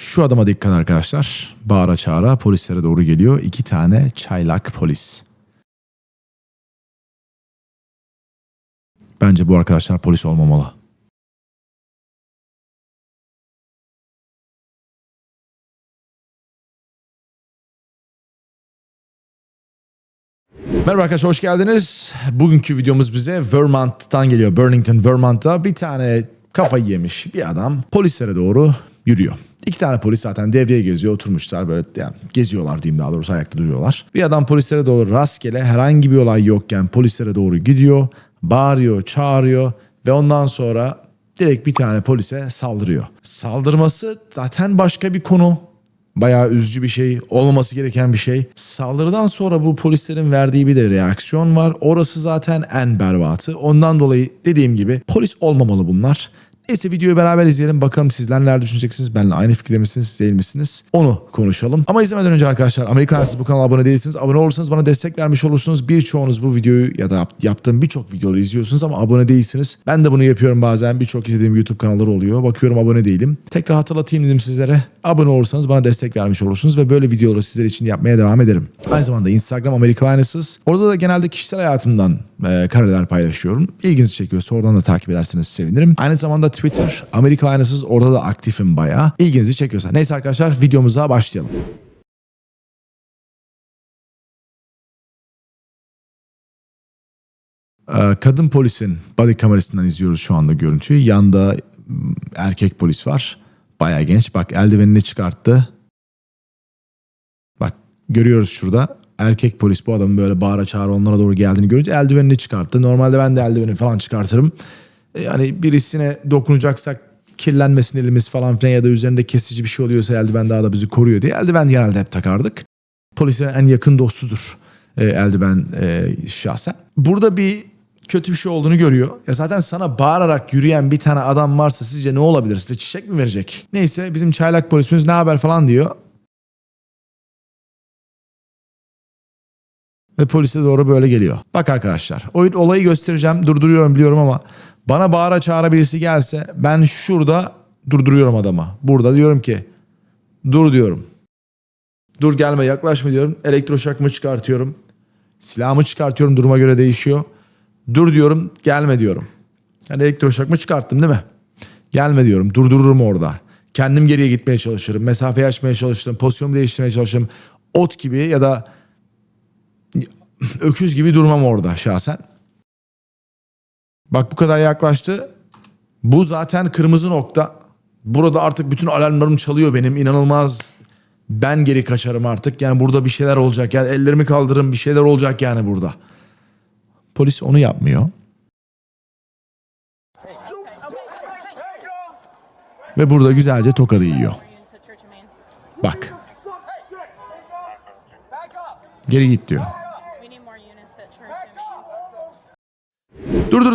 Şu adama dikkat arkadaşlar. Bağıra çağıra polislere doğru geliyor. İki tane çaylak polis. Bence bu arkadaşlar polis olmamalı. Merhaba arkadaşlar hoş geldiniz. Bugünkü videomuz bize Vermont'tan geliyor. Burlington, Vermont'ta bir tane kafayı yemiş bir adam polislere doğru yürüyor. İki tane polis zaten devreye geziyor oturmuşlar böyle yani geziyorlar diyeyim daha doğrusu ayakta duruyorlar. Bir adam polislere doğru rastgele herhangi bir olay yokken polislere doğru gidiyor. Bağırıyor, çağırıyor ve ondan sonra direkt bir tane polise saldırıyor. Saldırması zaten başka bir konu. Bayağı üzücü bir şey, olmaması gereken bir şey. Saldırıdan sonra bu polislerin verdiği bir de reaksiyon var. Orası zaten en berbatı. Ondan dolayı dediğim gibi polis olmamalı bunlar. Neyse videoyu beraber izleyelim. Bakalım sizler neler düşüneceksiniz? Benimle aynı fikirde misiniz, değil misiniz? Onu konuşalım. Ama izlemeden önce arkadaşlar Amerikan siz bu kanala abone değilsiniz. Abone olursanız bana destek vermiş olursunuz. Birçoğunuz bu videoyu ya da yap- yaptığım birçok videoları izliyorsunuz ama abone değilsiniz. Ben de bunu yapıyorum bazen. Birçok izlediğim YouTube kanalları oluyor. Bakıyorum abone değilim. Tekrar hatırlatayım dedim sizlere. Abone olursanız bana destek vermiş olursunuz ve böyle videoları sizler için yapmaya devam ederim. Aynı zamanda Instagram Amerikalinesiz. Orada da genelde kişisel hayatımdan e, kareler paylaşıyorum. İlginizi çekiyorsa oradan da takip ederseniz sevinirim. Aynı zamanda Twitter Amerikalinesiz orada da aktifim bayağı. İlginizi çekiyorsa. Neyse arkadaşlar videomuza başlayalım. Ee, Kadın polisin body kamerasından izliyoruz şu anda görüntüyü. Yanda m, erkek polis var. Bayağı genç. Bak eldivenini çıkarttı. Bak görüyoruz şurada. Erkek polis bu adamın böyle bağıra çağıra onlara doğru geldiğini görünce eldivenini çıkarttı. Normalde ben de eldiveni falan çıkartırım. E, Yani birisine dokunacaksak kirlenmesin elimiz falan filan ya da üzerinde kesici bir şey oluyorsa eldiven daha da bizi koruyor diye eldiven genelde hep takardık. Polisin en yakın dostudur e, eldiven e, şahsen. Burada bir kötü bir şey olduğunu görüyor. Ya zaten sana bağırarak yürüyen bir tane adam varsa sizce ne olabilir? Size çiçek mi verecek? Neyse bizim çaylak polisimiz ne haber falan diyor. Ve polise doğru böyle geliyor. Bak arkadaşlar olayı göstereceğim durduruyorum biliyorum ama bana bağıra çağıra birisi gelse ben şurada durduruyorum adama. Burada diyorum ki dur diyorum. Dur gelme yaklaşma diyorum. Elektroşokımı çıkartıyorum. Silahımı çıkartıyorum duruma göre değişiyor. Dur diyorum gelme diyorum. Yani elektroşokımı çıkarttım değil mi? Gelme diyorum durdururum orada. Kendim geriye gitmeye çalışırım. Mesafeyi açmaya çalışırım. Pozisyonumu değiştirmeye çalışırım. Ot gibi ya da öküz gibi durmam orada şahsen. Bak bu kadar yaklaştı. Bu zaten kırmızı nokta. Burada artık bütün alarmlarım çalıyor benim. inanılmaz. Ben geri kaçarım artık. Yani burada bir şeyler olacak. Yani ellerimi kaldırırım bir şeyler olacak yani burada. Polis onu yapmıyor. Ve burada güzelce tokadı yiyor. Bak. Geri git diyor.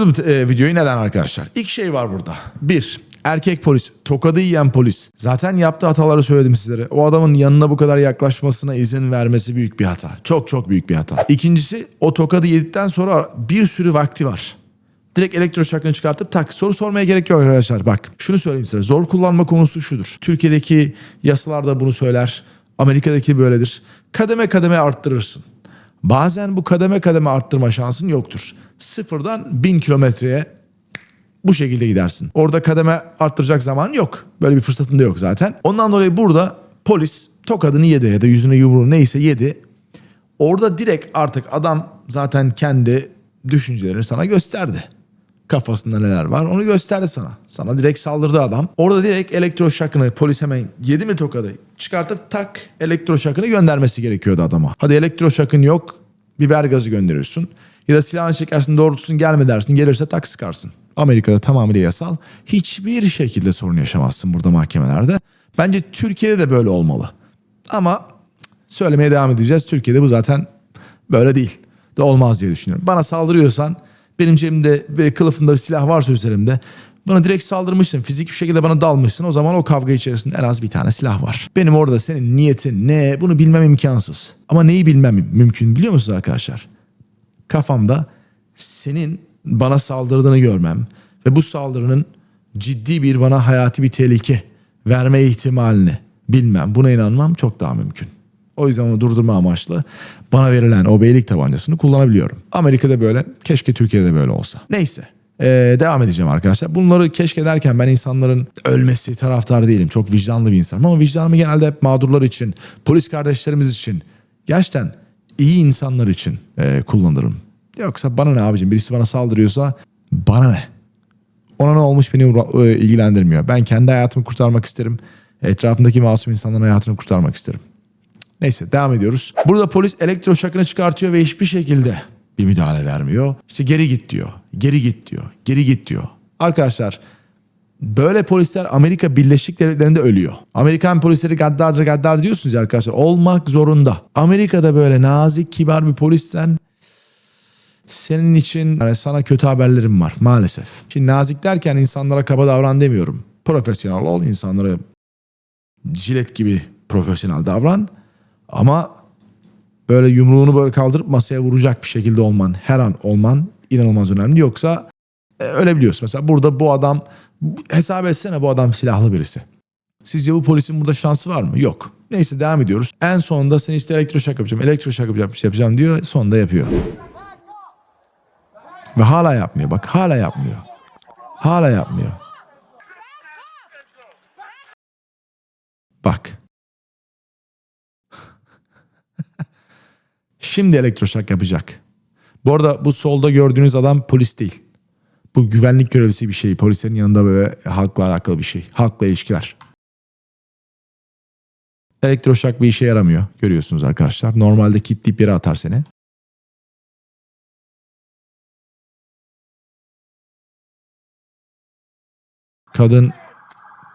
Durdurdum e, videoyu neden arkadaşlar? İlk şey var burada. Bir, erkek polis, tokadı yiyen polis. Zaten yaptığı hataları söyledim sizlere. O adamın yanına bu kadar yaklaşmasına izin vermesi büyük bir hata. Çok çok büyük bir hata. İkincisi o tokadı yedikten sonra bir sürü vakti var. Direkt elektroşokunu çıkartıp tak soru sormaya gerek yok arkadaşlar. Bak şunu söyleyeyim size. Zor kullanma konusu şudur. Türkiye'deki yasalar da bunu söyler. Amerika'daki böyledir. Kademe kademe arttırırsın. Bazen bu kademe kademe arttırma şansın yoktur. Sıfırdan bin kilometreye bu şekilde gidersin. Orada kademe arttıracak zaman yok. Böyle bir fırsatın da yok zaten. Ondan dolayı burada polis tokadını yedi ya da yüzüne yumruğu neyse yedi. Orada direkt artık adam zaten kendi düşüncelerini sana gösterdi. Kafasında neler var onu gösterdi sana. Sana direkt saldırdı adam. Orada direkt elektroşakını polis hemen yedi mi tokadı çıkartıp tak elektroşakını göndermesi gerekiyordu adama. Hadi elektroşakın yok biber gazı gönderirsin. Ya da silahını çekersin doğrultusun gelme dersin gelirse tak sıkarsın. Amerika'da tamamıyla yasal. Hiçbir şekilde sorun yaşamazsın burada mahkemelerde. Bence Türkiye'de de böyle olmalı. Ama söylemeye devam edeceğiz. Türkiye'de bu zaten böyle değil. De olmaz diye düşünüyorum. Bana saldırıyorsan benim cebimde ve kılıfımda bir silah varsa üzerimde bana direkt saldırmışsın. Fizik bir şekilde bana dalmışsın. O zaman o kavga içerisinde en az bir tane silah var. Benim orada senin niyetin ne bunu bilmem imkansız. Ama neyi bilmem mümkün biliyor musunuz arkadaşlar? Kafamda senin bana saldırdığını görmem ve bu saldırının ciddi bir bana hayati bir tehlike verme ihtimalini bilmem buna inanmam çok daha mümkün. O yüzden onu durdurma amaçlı bana verilen o beylik tabancasını kullanabiliyorum. Amerika'da böyle, keşke Türkiye'de böyle olsa. Neyse. Ee, devam edeceğim arkadaşlar. Bunları keşke derken ben insanların ölmesi taraftar değilim. Çok vicdanlı bir insanım ama vicdanımı genelde hep mağdurlar için, polis kardeşlerimiz için, gerçekten iyi insanlar için e, kullanırım. Yoksa bana ne abicim birisi bana saldırıyorsa bana ne? Ona ne olmuş beni e, ilgilendirmiyor. Ben kendi hayatımı kurtarmak isterim. Etrafımdaki masum insanların hayatını kurtarmak isterim. Neyse devam ediyoruz. Burada polis elektroşakını çıkartıyor ve hiçbir şekilde bir müdahale vermiyor. İşte geri git diyor. Geri git diyor. Geri git diyor. Arkadaşlar böyle polisler Amerika Birleşik Devletleri'nde ölüyor. Amerikan polisleri gaddardır gaddar diyorsunuz arkadaşlar. Olmak zorunda. Amerika'da böyle nazik kibar bir polissen senin için yani sana kötü haberlerim var maalesef. Şimdi nazik derken insanlara kaba davran demiyorum. Profesyonel ol, insanlara jilet gibi profesyonel davran. Ama böyle yumruğunu böyle kaldırıp masaya vuracak bir şekilde olman, her an olman inanılmaz önemli. Yoksa e, ölebiliyorsun. Mesela burada bu adam hesap etsene bu adam silahlı birisi. Sizce bu polisin burada şansı var mı? Yok. Neyse devam ediyoruz. En sonunda sen işte elektroşok yapacağım, elektroşok yapacağım, şey yapacağım diyor. Sonunda yapıyor. Ve hala yapmıyor. Bak hala yapmıyor. Hala yapmıyor. Bak. Şimdi elektroşok yapacak. Bu arada bu solda gördüğünüz adam polis değil. Bu güvenlik görevlisi bir şey. Polislerin yanında böyle halkla alakalı bir şey. Halkla ilişkiler. Elektroşok bir işe yaramıyor. Görüyorsunuz arkadaşlar. Normalde kilitleyip yere atar seni. Kadın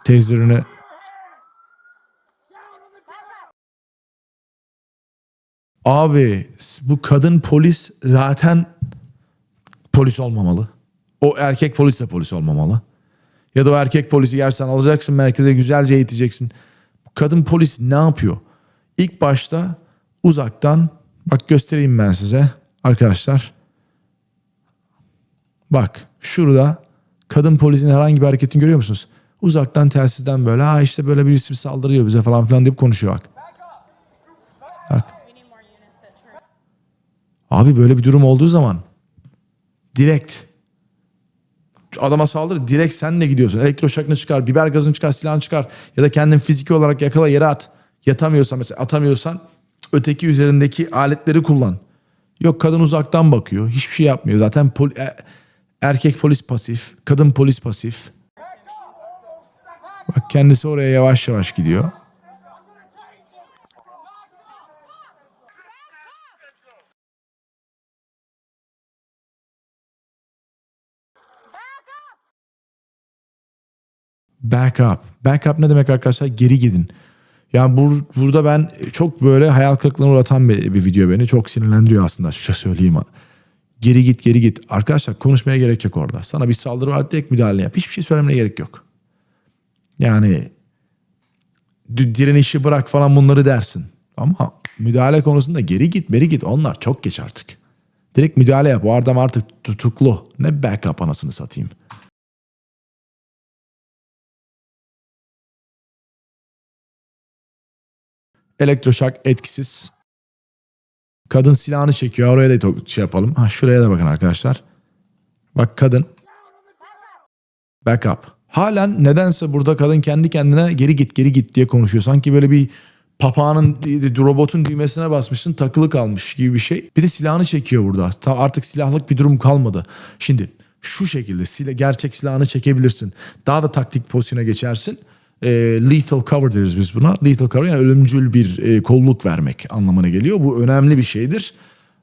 taser'ını Abi bu kadın polis zaten polis olmamalı. O erkek polis de polis olmamalı. Ya da o erkek polisi gerçekten alacaksın merkeze güzelce eğiteceksin. Kadın polis ne yapıyor? İlk başta uzaktan bak göstereyim ben size arkadaşlar. Bak şurada kadın polisin herhangi bir hareketini görüyor musunuz? Uzaktan telsizden böyle ha işte böyle birisi bir saldırıyor bize falan filan deyip konuşuyor bak. Bak. Abi böyle bir durum olduğu zaman direkt adama saldırı direkt sen de gidiyorsun. Elektroşokunu çıkar, biber gazını çıkar, silahını çıkar ya da kendin fiziki olarak yakala yere at. Yatamıyorsan mesela atamıyorsan öteki üzerindeki aletleri kullan. Yok kadın uzaktan bakıyor. Hiçbir şey yapmıyor. Zaten pol- e- erkek polis pasif, kadın polis pasif. Bak kendisi oraya yavaş yavaş gidiyor. Backup. Backup ne demek arkadaşlar? Geri gidin. Yani bur- burada ben çok böyle hayal kırıklığına uğratan bir, bir video beni. Çok sinirlendiriyor aslında açıkça söyleyeyim. Geri git geri git. Arkadaşlar konuşmaya gerek yok orada. Sana bir saldırı var direkt müdahale yap. Hiçbir şey söylemene gerek yok. Yani direnişi bırak falan bunları dersin. Ama müdahale konusunda geri git beri git onlar çok geç artık. Direkt müdahale yap. O adam artık tutuklu. Ne backup anasını satayım. Elektroşok etkisiz. Kadın silahını çekiyor. Oraya da şey yapalım. Ha şuraya da bakın arkadaşlar. Bak kadın. Backup. Halen nedense burada kadın kendi kendine geri git geri git diye konuşuyor. Sanki böyle bir papağanın robotun düğmesine basmışsın takılı kalmış gibi bir şey. Bir de silahını çekiyor burada. Ta- Artık silahlık bir durum kalmadı. Şimdi şu şekilde gerçek silahını çekebilirsin. Daha da taktik pozisyona geçersin. E, lethal cover deriz biz buna. Lethal cover yani ölümcül bir e, kolluk vermek anlamına geliyor. Bu önemli bir şeydir.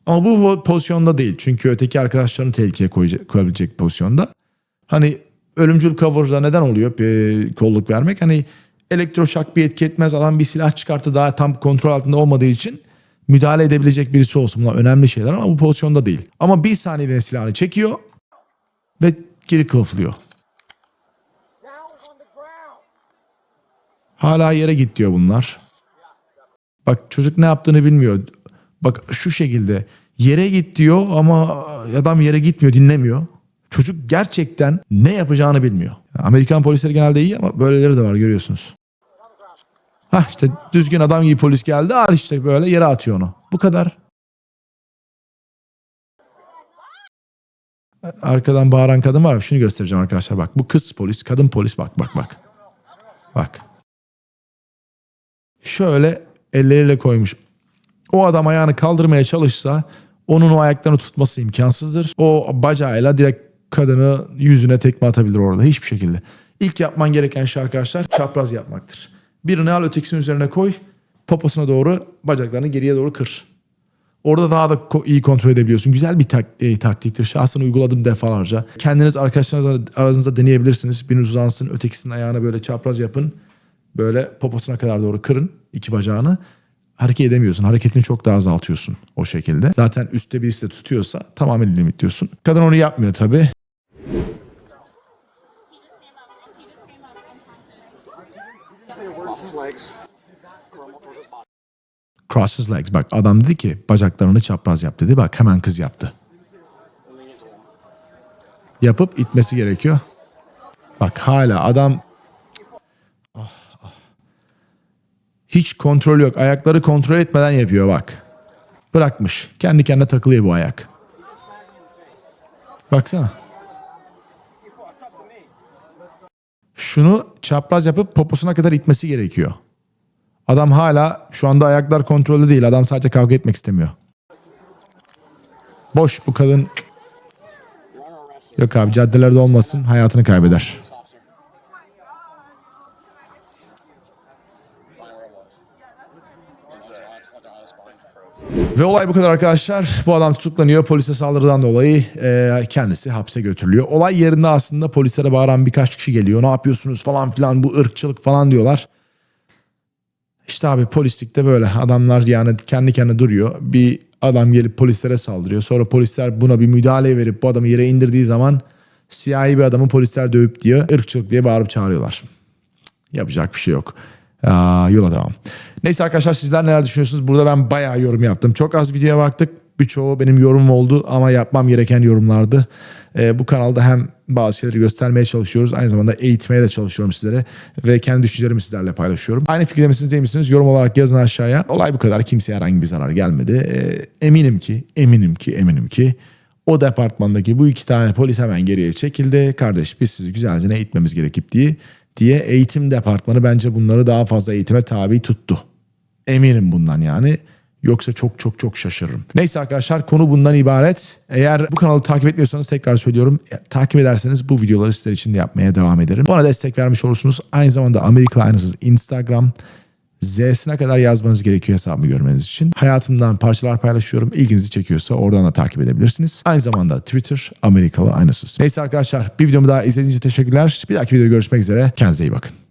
Ama bu pozisyonda değil. Çünkü öteki arkadaşlarını tehlikeye koyabilecek pozisyonda. Hani ölümcül cover'da neden oluyor e, kolluk vermek? Hani elektroşak bir etki etmez. Adam bir silah çıkarttı daha tam kontrol altında olmadığı için müdahale edebilecek birisi olsun. Bunlar önemli şeyler ama bu pozisyonda değil. Ama bir saniyeliğine silahını çekiyor ve geri kılıflıyor. Hala yere git diyor bunlar. Bak çocuk ne yaptığını bilmiyor. Bak şu şekilde yere git diyor ama adam yere gitmiyor dinlemiyor. Çocuk gerçekten ne yapacağını bilmiyor. Amerikan polisleri genelde iyi ama böyleleri de var görüyorsunuz. Hah işte düzgün adam gibi polis geldi. Al işte böyle yere atıyor onu. Bu kadar. Arkadan bağıran kadın var. Şunu göstereceğim arkadaşlar bak. Bu kız polis, kadın polis bak bak bak. Bak. Şöyle elleriyle koymuş. O adam ayağını kaldırmaya çalışsa onun o ayaklarını tutması imkansızdır. O bacağıyla direkt kadını yüzüne tekme atabilir orada hiçbir şekilde. İlk yapman gereken şey arkadaşlar çapraz yapmaktır. Birini al ötekisinin üzerine koy. Poposuna doğru bacaklarını geriye doğru kır. Orada daha da iyi kontrol edebiliyorsun. Güzel bir tak- e, taktiktir. Şahsen uyguladım defalarca. Kendiniz arkadaşlarınızla aranızda deneyebilirsiniz. Biriniz uzansın, ötekisinin ayağını böyle çapraz yapın. Böyle poposuna kadar doğru kırın iki bacağını. Hareket edemiyorsun. Hareketini çok daha azaltıyorsun o şekilde. Zaten üstte birisi de tutuyorsa tamamen limitliyorsun. Kadın onu yapmıyor tabii. Cross his legs. Bak adam dedi ki bacaklarını çapraz yap dedi. Bak hemen kız yaptı. Yapıp itmesi gerekiyor. Bak hala adam hiç kontrol yok. Ayakları kontrol etmeden yapıyor bak. Bırakmış. Kendi kendine takılıyor bu ayak. Baksana. Şunu çapraz yapıp poposuna kadar itmesi gerekiyor. Adam hala şu anda ayaklar kontrollü değil. Adam sadece kavga etmek istemiyor. Boş bu kadın. Yok abi caddelerde olmasın hayatını kaybeder. Ve olay bu kadar arkadaşlar. Bu adam tutuklanıyor. Polise saldırıdan dolayı e, kendisi hapse götürülüyor. Olay yerinde aslında polislere bağıran birkaç kişi geliyor. Ne yapıyorsunuz falan filan bu ırkçılık falan diyorlar. İşte abi polislikte böyle adamlar yani kendi kendine duruyor. Bir adam gelip polislere saldırıyor. Sonra polisler buna bir müdahale verip bu adamı yere indirdiği zaman siyahi bir adamı polisler dövüp diye ırkçılık diye bağırıp çağırıyorlar. Yapacak bir şey yok. Yola devam. Neyse arkadaşlar sizler neler düşünüyorsunuz? Burada ben bayağı yorum yaptım. Çok az videoya baktık. Birçoğu benim yorumum oldu ama yapmam gereken yorumlardı. Ee, bu kanalda hem bazı şeyleri göstermeye çalışıyoruz. Aynı zamanda eğitmeye de çalışıyorum sizlere. Ve kendi düşüncelerimi sizlerle paylaşıyorum. Aynı fikirde misiniz değil misiniz? Yorum olarak yazın aşağıya. Olay bu kadar. Kimseye herhangi bir zarar gelmedi. Ee, eminim ki, eminim ki, eminim ki o departmandaki bu iki tane polis hemen geriye çekildi. Kardeş biz sizi güzelce eğitmemiz gerekip diye diye eğitim departmanı bence bunları daha fazla eğitime tabi tuttu. Eminim bundan yani. Yoksa çok çok çok şaşırırım. Neyse arkadaşlar konu bundan ibaret. Eğer bu kanalı takip etmiyorsanız tekrar söylüyorum. e, Takip ederseniz bu videoları sizler için de yapmaya devam ederim. Bana destek vermiş olursunuz. Aynı zamanda Amerika Aynasız Instagram, Z'sine kadar yazmanız gerekiyor hesabımı görmeniz için. Hayatımdan parçalar paylaşıyorum. İlginizi çekiyorsa oradan da takip edebilirsiniz. Aynı zamanda Twitter Amerikalı Aynasız. Neyse arkadaşlar bir videomu daha izlediğiniz için teşekkürler. Bir dahaki videoda görüşmek üzere. Kendinize iyi bakın.